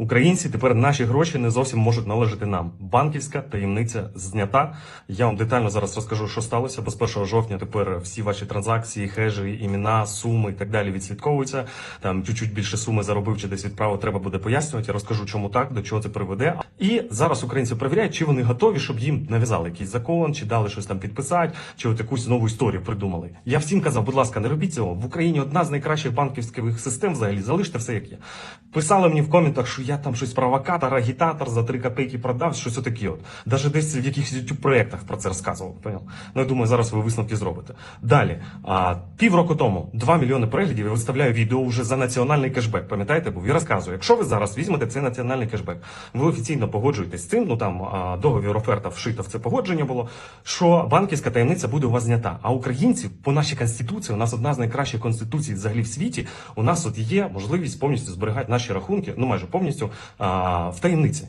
Українці тепер наші гроші не зовсім можуть належати нам. Банківська таємниця знята. Я вам детально зараз розкажу, що сталося, бо з 1 жовтня тепер всі ваші транзакції, хежі, імена, суми і так далі відслідковуються. Там чуть-чуть більше суми заробив чи десь відправив, треба буде пояснювати. Я розкажу, чому так, до чого це приведе. І зараз українці перевіряють, чи вони готові, щоб їм нав'язали якийсь закон, чи дали щось там підписати, чи от якусь нову історію придумали. Я всім казав, будь ласка, не робіть цього. В Україні одна з найкращих банківських систем взагалі. Залиште все як є. Писали мені в коментах, що я там щось провокатор, агітатор за 3 копійки продав, щось отаке. От. Даже десь в якихось youtube проєктах про це розказував. Поняв? Ну я думаю, зараз ви висновки зробите. Далі, а, півроку тому 2 мільйони переглядів я виставляю відео вже за національний кешбек. Пам'ятаєте, був і розказую, якщо ви зараз візьмете цей національний кешбек, ви офіційно погоджуєтесь з цим. Ну там а, договір оферта вшита в це погодження було. Що банківська таємниця буде у вас знята. А українці по нашій конституції, у нас одна з найкращих конституцій взагалі в світі. У нас от є можливість повністю зберігати наші рахунки, ну майже повністю а, в таємниці.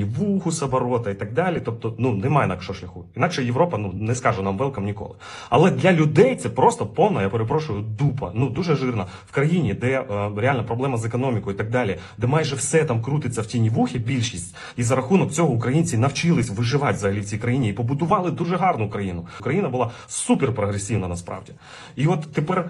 вуху з оборота і так далі. Тобто, ну немає інакшого шляху. Інакше Європа ну не скаже нам велкам ніколи. Але для людей це просто повна, я перепрошую, дупа. Ну дуже жирна в країні, де е, реальна проблема з економікою і так далі, де майже все там крутиться в тіні вухи, більшість, і за рахунок цього українці навчились виживати взагалі в цій країні і побудували дуже гарну країну. Україна була супер прогресивна насправді. І от тепер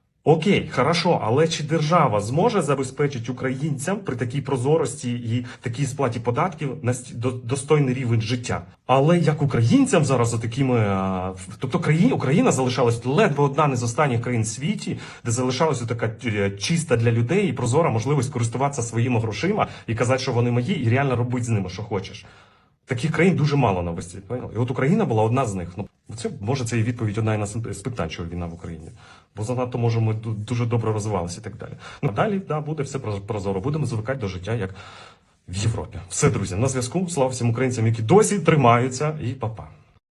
Окей, хорошо, але чи держава зможе забезпечити українцям при такій прозорості і такій сплаті податків до- достойний рівень життя? Але як українцям зараз за такими, тобто країна, Україна залишалась ледве одна не з останніх країн світі, де залишалася така е, чиста для людей і прозора можливість користуватися своїми грошима і казати, що вони мої, і реально робити з ними, що хочеш. Таких країн дуже мало на весті. І от Україна була одна з них. Ну це може це і відповідь одна з питань, чого війна в Україні. Бо занадто може ми дуже добре розвивалися і так далі. Ну далі да, буде все проз- прозоро. Будемо звикати до життя як в Європі. Все, друзі, на зв'язку. Слава всім українцям, які досі тримаються, і па-па.